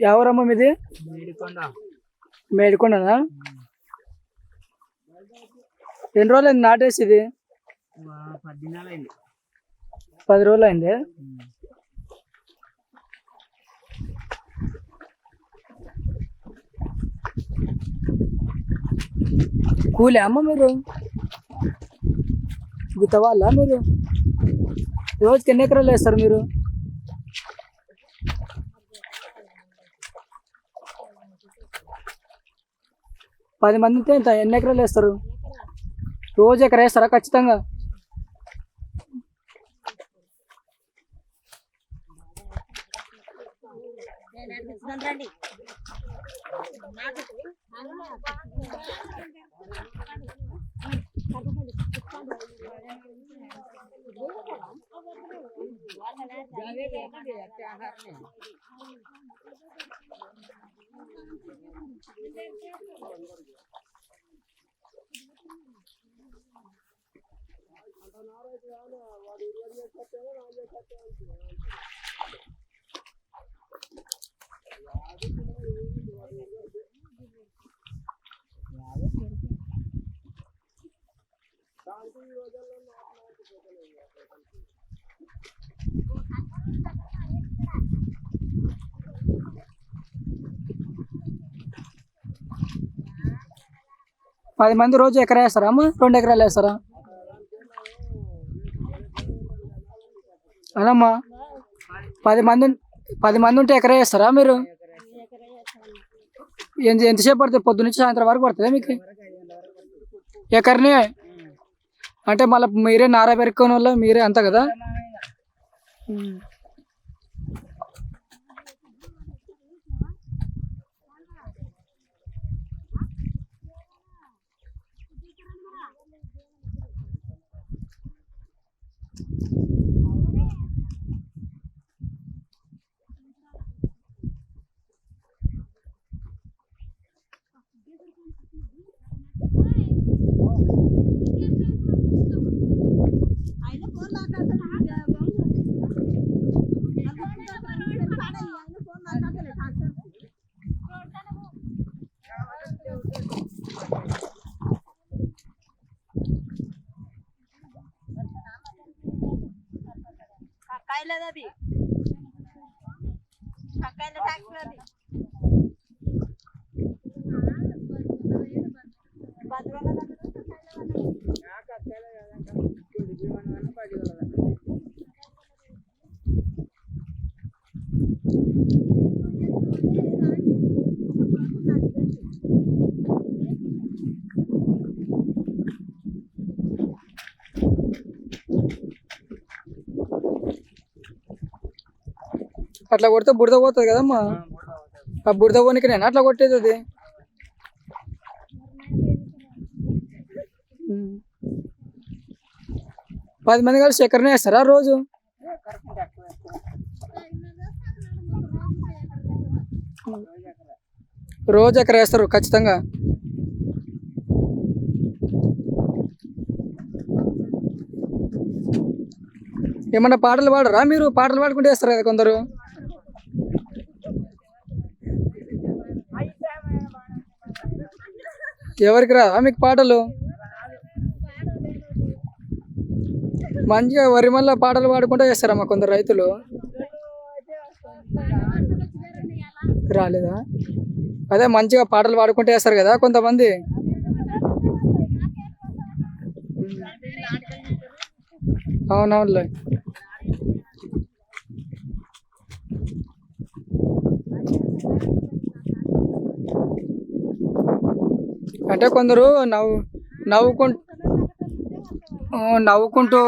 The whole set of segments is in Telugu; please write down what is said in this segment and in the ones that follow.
ఎవరమ్మా మీది మేడికొండనా ఎన్ని రోజులు అయింది నాటేసి ఇది పది రోజులు అయింది కూలే అమ్మ మీరు గుత్తవాళ్ళ మీరు రోజుకి ఎన్ని ఎకరాలు వేస్తారు మీరు పది మంది ఉంటే ఎంత? ఎన్ని ఎకరాలు వేస్తారు? రోజు ఎకర వేస్తారా? ఖచ్చితంగా. దానికి ఈ రోజుల్లో నాకు నాకు పోతలేదు పది మంది రోజు ఎకరా వేస్తారా అమ్మ? రెండు ఎకరాలు వేస్తారా? అదమ్మా. పది మంది పది మంది ఉంటే ఎకరా వేస్తారా మీరు? ఎంత ఎంతసేపు పడుతుంది? పొద్దు నుంచి సాయంత్రం వరకు పడుతుందా మీకు? ఎకరనే? అంటే మళ్ళీ మీరే నారా పెరుక్కోని వల్ల మీరే అంత కదా? નથી કાકા ને ટાઈમ નથી అట్లా కొడితే బురద పోతుంది కదమ్మా. ఆ బురద పోనీకి నేను అట్లా కొట్టేది అది. పది మంది కలిసి ఎక్కడనే వేస్తారా రోజు? రోజు ఎక్కడ వేస్తారు? ఖచ్చితంగా. ఏమన్నా పాటలు పాడరా మీరు? పాటలు పాడుకుంటే వేస్తారు కదా కొందరు? ఎవరికి రా? మీకు పాటలు. మంచిగా వరి మళ్ళీ పాటలు పాడుకుంటూ చేస్తారమ్మా కొందరు రైతులు. రాలేదా? అదే మంచిగా పాటలు పాడుకుంటూ వేస్తారు కదా కొంతమంది. అవునవునులే. అంటే కొందరు నవ్వు నవ్వుకుంటూ నవ్వుకుంటూ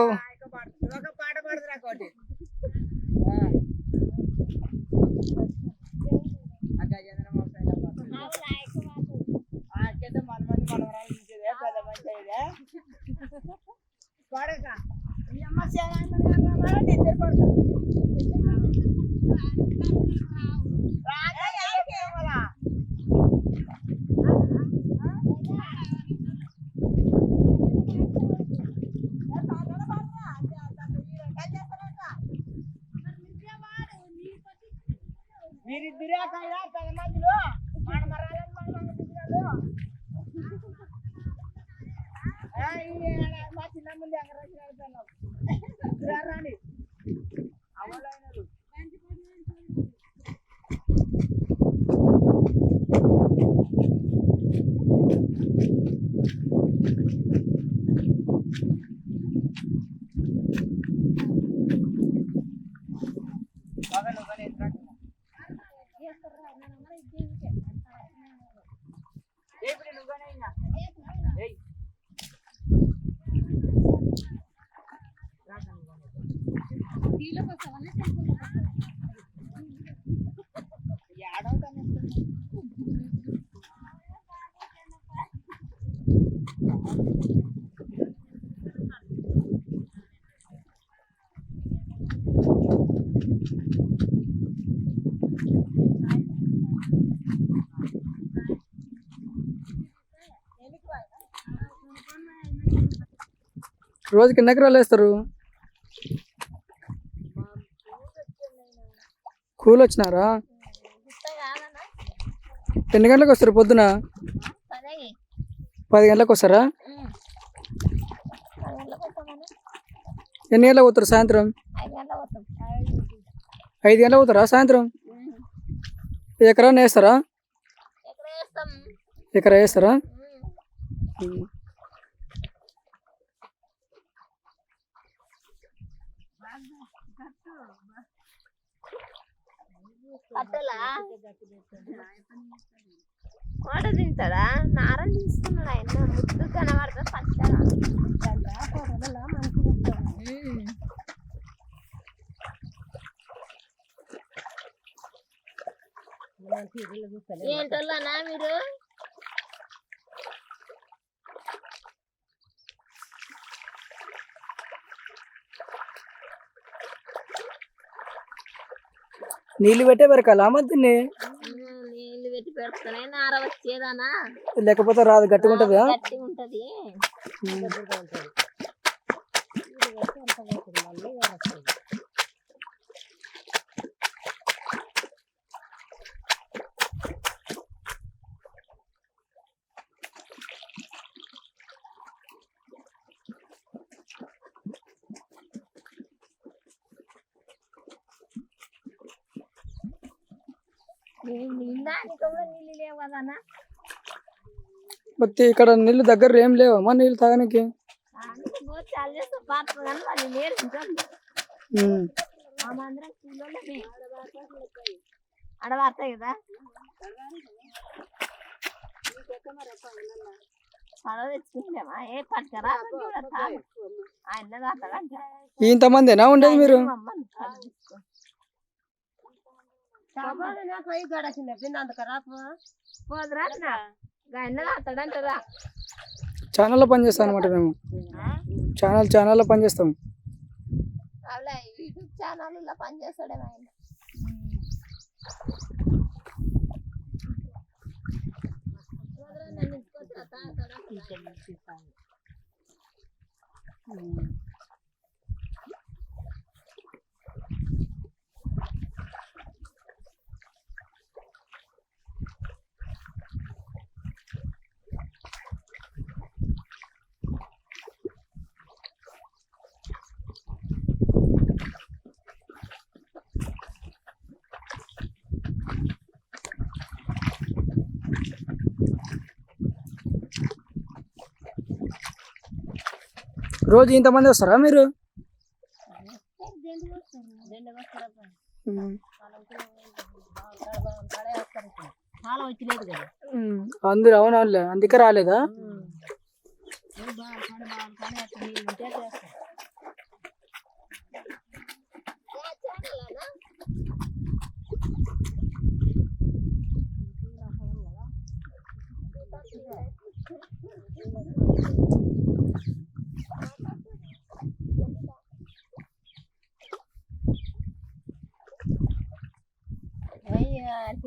రోజుకి ఎన్ని ఎకరాలు వేస్తారు కూలి వచ్చినారా ఎన్ని గంటలకు వస్తారు పొద్దున? పది గంటలకు వస్తారా? ఎన్ని గంటలకు పోతారు సాయంత్రం? ఐదు గంటలకు పోతారా సాయంత్రం? ఎకరా వేస్తారా? ఎకరా వేస్తారా? ఉమ్. పట్టలా? కోట తింటాడా? నారం తీసుకున్నాడు ఆయన. ముద్దు కనబడతా పచ్చగా ఏంటోళ్ళనా మీరు? నీళ్ళు పెట్టే పెరకాలా మధ్యని నీళ్ళు పెట్టి పెడతానే నార వచ్చేదానా? లేకపోతే రాదు గట్టిగా ఉంటుందా? ఉంటది. ಮತ್ತೆ ఇక్కడ నీళ్ళు దగ్గర ఏం లేవమ్మా నీళ్ళు తాగడానికి చాలు చేస్తా పాత్ర కానీ వాళ్ళు పోదురా ఆయన తాతాడంటారా ఛానల్లో పనిచేస్తాం అనమాట మేము. ఛానల్ ఛానల్లో పనిచేస్తాం అలా యూట్యూబ్ ఛానల్ ఇలా పనిచేస్తాడేమో ఆయన. పోదురా, నన్ను. రోజు ఇంతమంది వస్తారా మీరు. అందరు అవునవునులే అందుకే రాలేదా?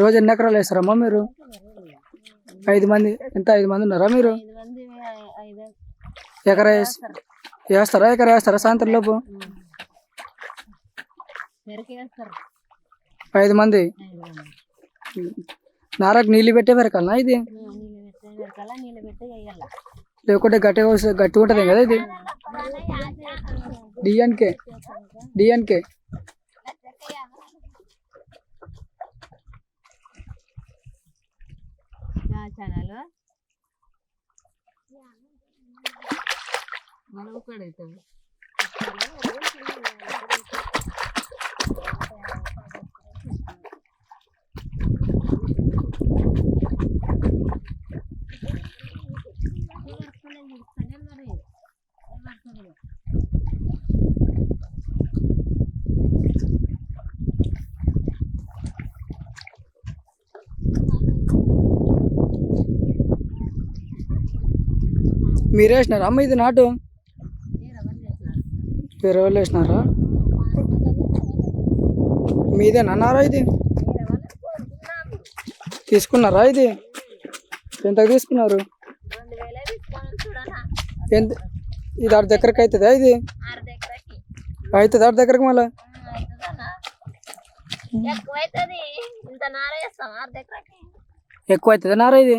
రోజు ఎన్ని ఎకరాలు వేస్తారమ్మా మీరు? ఐదు మంది ఎంత ఐదు మంది ఉన్నారా మీరు? ఎకరా వేస్- వేస్తారా ఎకరా వేస్తారా సాయంత్రం లోపు? ఐదు మంది. ఐదు మంది నారకు నీళ్ళు పెట్టే వరకల్నా ఇది? నీళ్ళు పెట్టే వరకల్లా నీళ్ళు పెట్టి వేయాల లేకుంటే గట్టిగా వస్తే- గట్టిగా ఉంటుంది కదా ఇది? డిఎన్కే. డిఎన్కే. ఛానల్ మనం కూడా అవుతాం మీరే వేసినారా? అమ్మ ఇది నాటు. వేరే వాళ్ళు వేసినారా? మీదేనా? నారా ఇది? తీసుకున్నారా ఇది? ఎంతకు తీసుకున్నారు? ఎంత? ఇది ఆరు దగ్గరకు అవుతుందా ఇది? అవుతుంది ఆరు దగ్గరకు మళ్ళీ? ఎక్కువ అవుతుందా నారా ఇది?